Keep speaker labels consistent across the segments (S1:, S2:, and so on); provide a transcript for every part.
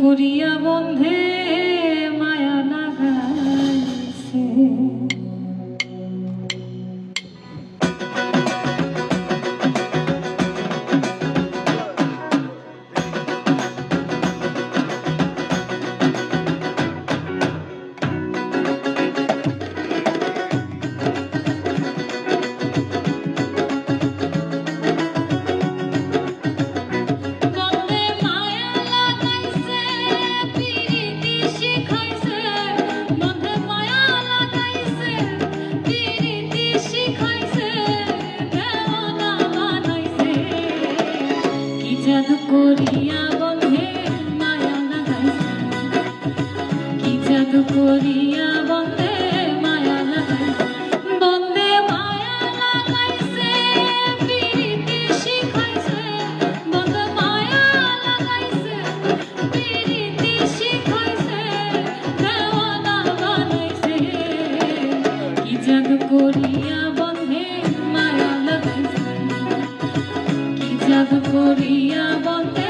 S1: করিয়া বন্ধে করিয়া বন্দে মায়া লাগাই বন্দে মায়া লাগাইছে পিরিতে শিখাইছে বন্দে মায়া লাগাইছে পিরিতে শিখাইছে দেওয়ানা বানাইছে কি জাদু করিয়া বন্দে মায়া লাগাইছে কি জাদু করিয়া বন্দে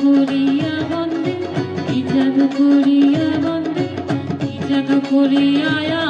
S1: করিয়া বন্ধে ইজাদ করিয়া বন্ধে ইজাদ করিয়া